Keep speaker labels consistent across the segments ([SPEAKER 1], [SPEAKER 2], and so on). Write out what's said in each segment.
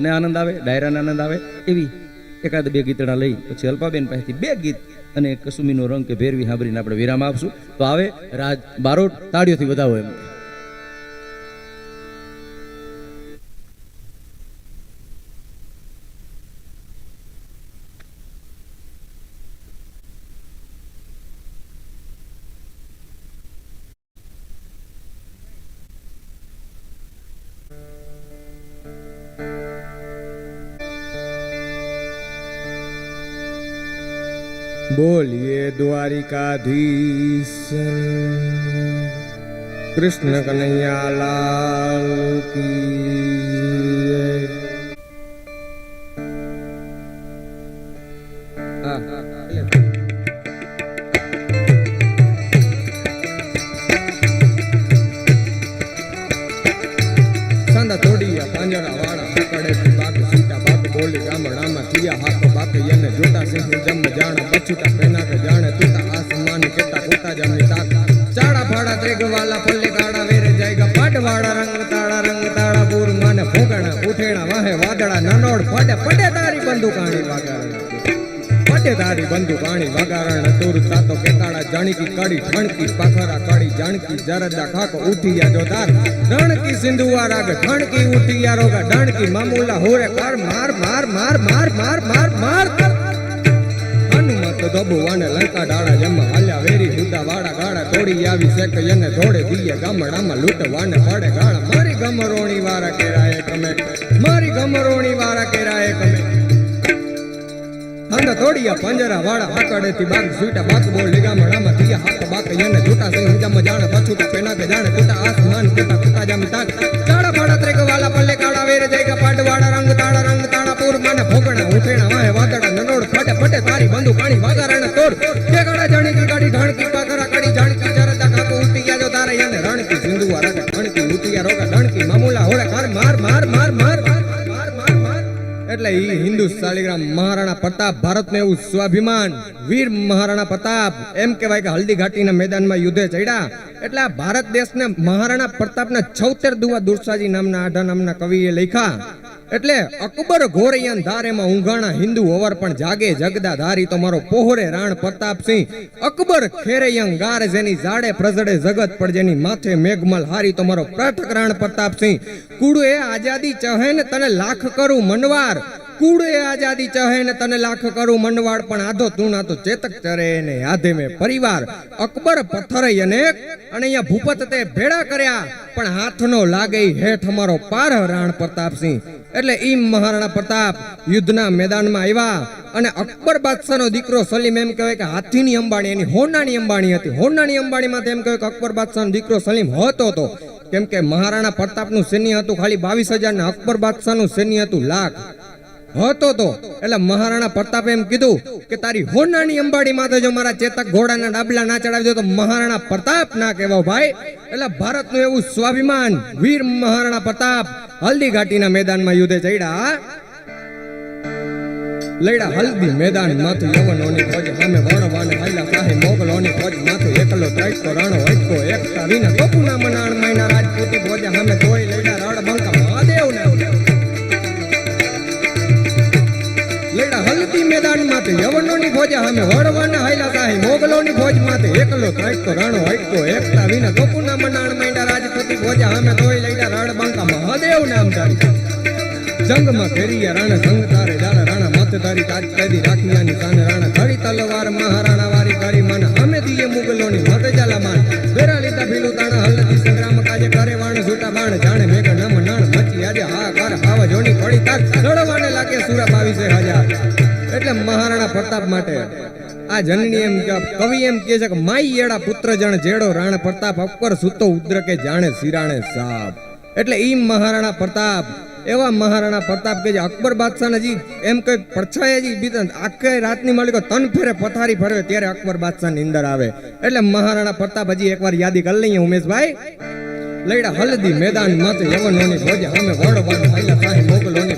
[SPEAKER 1] અને આનંદ આવે, ડાયરાને આનંદ આવે એવી એકાદ બે ગીતડા લઈ પછી અલ્પાબેન પાસેથી બે ગીત અને કસુમીનો રંગ કે ભેરવી સાંભળીને આપણે વિરામ આપશું. તો આવે રાજ બારોટ તાળીઓથી વધાવો એમ.
[SPEAKER 2] બોલીએ દ્વારિકાધીશ. કૃષ્ણ કનૈયા લાલ પાંજરા વાળા પકડે બાપ સીતા બાપ બોલી રામ રામ થયા હાથ એને જોતા સિંહ જમ જાણ. પછુતા પેના કે જાણે તુતા આસમાન કેતા કુતા જમની તાક ચાડા ફાડા ત્રેગ વાલા પલ્લે કાડા વેરે જાયગા પાટ વાળા રંગ તાળા રંગ તાળા પૂર માને ભોગણા ઉઠેણા વાહે વાદળા નનોડ ફડે પડે તારી બંદૂકાણી વાગારણ પટે તારી બંધુ પાણી વગારણ તુર તાતો કેતાળા જાણકી કડી ઠણકી પાખરા કડી જાણકી જરદા ખાક ઉઠિયા જોદાર રણકી સિંધુઆ રાગ ઠણકી ઉઠિયા રોગા ડણકી મામુલા હોરે કર માર માર માર માર માર માર માર હનુમત દબુવાને લંકા ડાળા જમા હાલ્યા વેરી હુદા વાડા ગાળા તોડી આવી શેક એને ધોડે દીએ ગામડામાં લૂંટવાને પડે ગાળા. મારી ગમરોણી વારા કેરાએ તમે મારી ગમરોણી વારા કેરાએ તમે અંદર તોડિયા પંજરા વાળા આકડે થી બાગ સુઈટા બાગ બોલ લીગામણામાં થયા હાથ બાક યને જૂટા સિંહ જમ જાણે પછુટા પેના કે જાણે કુટા આસમાન કુટા કુટા જમ તાક કાળા ફાડા ત્રેક વાલા પલ્લે કાળા વેર જઈગા પાટ વાળા રંગ તાળા રંગ તાળા પૂર મને ભોગણા ઉઠેણા વાહે વાદળા હિન્દુ શાલિગ્રામ મહારાણા પ્રતાપ ભારતને એવું સ્વાભિમાન. વીર મહારાણા પ્રતાપ, એમ કહેવાય કે હલ્દી ઘાટીના મેદાનમાં યુદ્ધે ચડ્યા. એટલે આ ભારત દેશને મહારાણા પ્રતાપના છોતેર દુવા દુર્સાજી નામના આઢા નામના કવિએ લખ્યા. એટલે અકબર ઘોરૈયાન ધારેમાં ઊંઘાણા હિન્દુ ઓવર પણ જાગે જગદા ધારી તો મારો પોહરે રાણ પ્રતાપસિંહ અકબર ખેરૈયંગ ગાર જેની જાડે પ્રજડે જગત, પણ જેની માથે મેઘમલ હારી તો મારો પ્રઠક રાણ પ્રતાપસિંહ કુડુ એ આઝાદી ચહેન તને લાખ કરું મનવાર. કુડ એ આઝાદી ચહે ને તને લાખ કરું મનવાડ પણ આધો ના તો ચેતક ચરે ને આધે મે પરિવાર. અકબર પથ્થર અનેક અને અહીંયા ભૂપત તે ભેડા કર્યા, પણ હાથનો લાગે હેઠ અમારો પાર રાણ પ્રતાપસિંહ. એટલે ઈ મહારાણા પ્રતાપ યુદ્ધના મેદાનમાં આવ્યા અને અકબર બાદશાહનો દીકરો સલીમ એમ કહેવાય કે હાથીની અંબાણી, એની હોનાની અંબાણી હતી. હોનાની અંબાણીમાં એમ કહેવાય કે અકબર બાદશાહનો દીકરો સલીમ હતો તો. કેમ કે મહારાણા પ્રતાપનું સૈન્ય હતું ખાલી બાવીસ હજાર ને અકબર બાદશાહનું સૈન્ય હતું લાખ. હતો તો. એટલે મહારાણા પ્રતાપે એમ કીધું કે તારી હોનાની અંબાડી માથે જો મારા ચેતક ઘોડાના ડાબલા ના ચડાવજો તો મહારાણા પ્રતાપ ના કહેવાય ભાઈ. એટલે ભારતનું એવું સ્વાભિમાન વીર મહારાણા પ્રતાપ હલ્દી ઘાટીના મેદાનમાં યુદ્ધે ચડ્યા. લઈડા હલ્દી મેદાન માથું યવનોની ફોજ સામે વણવાને હાલ્યા કાહે મોગલોની ફોજ માથું એકલો ત્રાટકો રાણો હટકો એકતા વિના ગોપુના મનાણ મહિના રાજપૂતી ફોજ સામે તોય સામે વડવાના હાયલા સાહી મોગલોની ભોજ માથે એકલો ત્રાટકો રાણો હટકો એકતા વિના ગોપુના મનાણ માંડા રાજપૂતી ફોજ સામે ધોઈ લઈડા રડ બંકા મહાદેવ નામ તારી જંગમાં ઘેરિયા રાણા સંગ તારે જાડા રાણા માથે તારી તાજ કેદી રાખિયાની કાને રાણા ઘડી તલવાર મહારાણા વારી કરી માને અમે દીએ મુગલોની મત જાલા માન. વેરા લીધા ભીલું તાણા હલ્દી સંગ્રામ કાજે કરે વાણ છૂટા બાણ, જાણે મેઘ નમ નાણ મચી આજે હા કર હાવ જોની પડી તાક લડવાને મહારાણા પ્રતાપ માટે. આ જનની એમ કવિ એમ કહે છે કે, માઈ એડા પુત્ર જણ જેડો રાણ પ્રતાપ અકબર સુતો ઉદ્ર કે જાણે સિરાણે સાપ. એટલે ઈ મહારાણા પ્રતાપ, એવા મહારાણા પ્રતાપ કે જે અકબર બાદશાહ જી એમ કઈ પડછાય જી આખે રાતની માલિકો તન ફેરે પથારી ફરવે ત્યારે અકબર બાદશાહની અંદર આવે. એટલે મહારાણા પ્રતાપ હજી એકવાર યાદી કરી લઈએ, ઉમેશભાઈ. લઈડા હલ્દી મેદાન માથે યવનોની ભોજ અમે વડવાન હાઈલા સાહી મોગલોની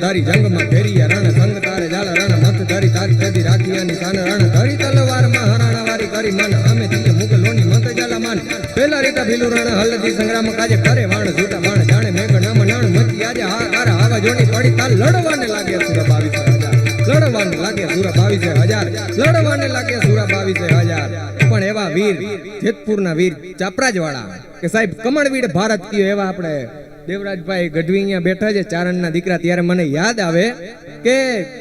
[SPEAKER 2] નામધારી જંગમાં ઘેરિયા રણ સંગ તારે જાળ, રણ મત ધરી તારી તેદી રાખિયાની સાન રણ, ધરી તલવાર મહારાણા વારી કરી માન, અમે દિયે મુગલોની મત જાલા માન પેલા રીતા ભીલું રણ હલ્દી સંગ્રામ કાજે કરે વાણ છૂટા વાણ જાણે મેઘ, નામ, નાણ મચી આજે હા કારા આવા જોડી પડી. તાર લડવાને લાગે સુરા બાવીસ હજાર. લડવાને લાગે સુરા બાવીસ હજાર. લડવાને લાગે સુરા બાવીસ હજાર. પણ એવા વીર, જેતપુરના વીર, ચાપરાજવાળા, કે સાહેબ કમળવીર ભારત કયો એવા આપણે દેવરાજભાઈ ગઢવી અહીંયા બેઠા છે, ચારણના દીકરા. ત્યારે મને યાદ આવે કે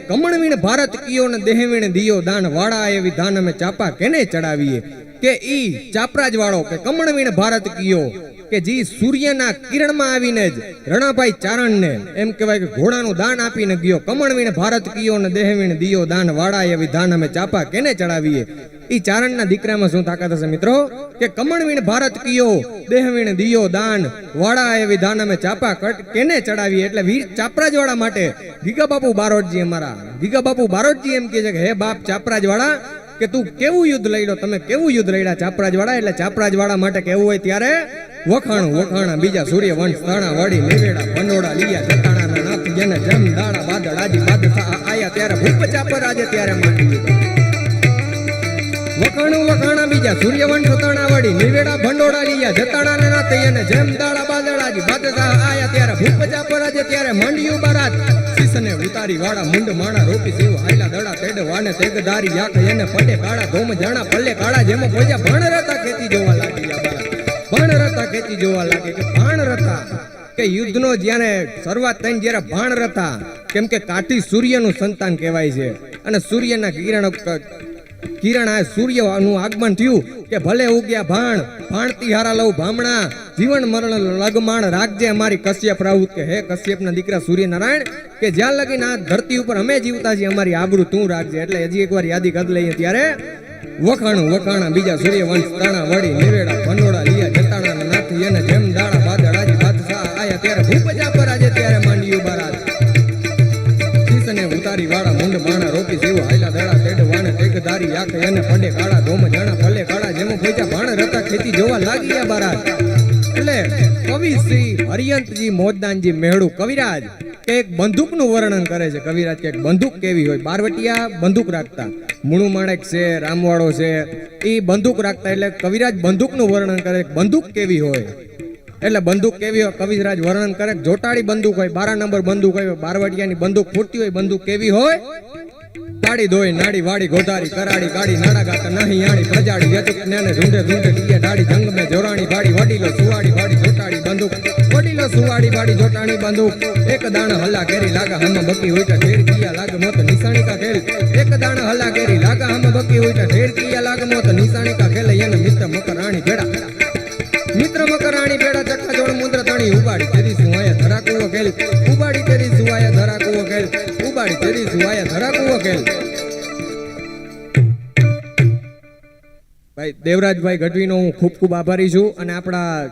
[SPEAKER 2] કમણવીણ ભારત કીયો ને દેહવીણ દિયો દાન વાળા એવી દાન અમે ચાપા કેને ચડાવીએ? કે ઈ ચાપરાજ વાળો કે કમણવીણ ભારત કયો? કે જે સૂર્યના કિરણમાં આવીને જ રણાભાઈ ચારણને એમ કહેવાય કે ઘોડાનું દાન આપીને ગયો. કમળવીણ ભારત કિયો ને દેહવીણ દિયો દાન વાળા એવી દાન અમે ચાપા કેને ચડાવીએ? એ ચારણના દીકરામાં શું તાકાત હશે મિત્રો? કે કમળવીણ ભારત કયો, દેહવીણ દિયો દાન વાળા એવી દાન અમે ચાપા કટ કેને ચડાવીએ? એટલે વીર ચાપરાજ વાળા માટે ગીગા બાપુ બારોટજી અમારા. ગીગા બાપુ બારોટજી એમ કહે છે કે, હે બાપ ચાપરાજ વાળા કે તું કેવું યુદ્ધ લઈ લો તમે કેવું યુદ્ધ લડ્યા ચાપરાજ વાળા એટલે ચાપરાજ વાળા માટે કેવું હોય ત્યારે વખાણું, વખાણા, બીજા સૂર્ય વંશ તાણા, વાડી લેવેડા ભંડોળા, લીયા જટાણા નાથ, જેને જમ દાડા બાદળ આજી બાદશાહ આયા ત્યારે ભૂપ ચાપર આજે ત્યારે માંડી વખાણું, વખાણા, બીજા સૂર્યવંશ, તાણા, વાડી નિવેડા ભંડોળા, લીયા ના નાથ એને જેમ દાડા બાદળાજી બાદશાહ આયા ત્યારે ભૂપ ચાપર આજે ત્યારે માંડ્યું બારાત. શીસને ઉતારી વાળા મુંડ, માણા, રોપી, સેવ આયલા દડા તેડ વાને તેગદારી યાખ એને પડે કાળા, ધોમ, જાણા, પલ્લે, કાળા, જેમ પોજા, ભણ રહેતા ખેતી જોવા લાગી આ બારાત. ભણ રતા ખેતી જોવા લાગે કે ભાણ રતા. કે યુદ્ધનો જ્યારે શરૂઆત થઈને જ્યારે ભાણ રતા, કેમ કે કાઠી સૂર્યનું સંતાન કહેવાય છે. અને સૂર્યના કિરણ કિરણ આ સૂર્યનું આગમન થયું કે ભલે ઉગ્યા ભાણ, ભાણતી હારા લઉં ભામણા, જીવન મરણ લગમાણ રાખજે અમારી કશ્યપ રાઉત કે હે કશ્યપના દીકરા સૂર્યનારાયણ, કે જ્યાં લગીને આ ધરતી ઉપર અમે જીવતા છીએ, અમારી આબરૂ તું રાખજે. એટલે હજી એકવાર યાદી કરી લઈએ ત્યારે વખાણું, વખાણા, બીજા સૂર્યવંશ, તાણા, વળી, નિવેડા, ભંડોળા જતાણા નાથી એને જેમ દાણા બાદળ આજ બાદશાહ આયા ત્યારે ભૂપજા પર આજે ત્યારે માંડ્યું બારાત શીશને ઉતારી વાળા મુંડ માણા રોકી જેવું હાયલા દડા તેડ વાણે તેગધારી આખે અને પડે કાળા ધોમ જણા ભલે કાળા જેમ ભેજા ભાણ રતા ખેતી જોવા લાગ્યા આ એટલે કવિ શ્રી હરિયંતજી મોજદાનજી મેળુ કવિરાજ કે એક બંદૂકનું વર્ણન કરે છે. કવિરાજ કે બંદૂક કેવી હોય? બારવટિયા બંદૂક રાખતા. મૂળું માણેક છે, રામવાળો છે એ બંદૂક રાખતા એટલે કવિરાજ બંદૂકનું વર્ણન કરે બંદૂક કેવી હોય? એટલે બંદૂક કેવી હોય? કવિરાજ વર્ણન કરે જોટાળી બંદૂક હોય, બારા નંબર બંદૂક હોય, બારવટિયાની બંદૂક ફૂટતી હોય, બંદૂક કેવી હોય? કાળી ધોઈ નાડી વાડી ગોધારી કરાડી કાડી નાડા ગાતા, નહીં, આણી પ્રજાડી યજુક જ્ઞાને ઝુંડે ઝુંડે ડીએ ડાડી જંગ મેં જોરાણી ભાડી વડીલો સુવાડી ભાડી જોટાડી બંદૂક સુવાડી વાડી જોટાણી બંદૂક એક દાણ હલ્લા કેરી લાગા હમ બકી હોય ઢેર કિયા લાગ મોત નિશાણી કા ખેલ એક દાણ હલ્લા કેરી લાગા હમ બકી હોય ઢેર કિયા લાગ મોત નિશાણી કા ખેલ એને મિત્ર મકરાણી ભેડા મિત્ર મકરાણી ભેડા ચક્કા જોડ મુદ્ર તણી. ઉબાડી તેરી સુવાયા ધરાકુવો ખેલ ઉબાડી તેરી સુવાયા ધરાકુવો ખેલ ઉબાડી તેરી સુવાયા ધરાકુવો ખેલ ભાઈ દેવરાજભાઈ ગઢવીનો હું ખૂબ ખૂબ આભારી છું અને આપણા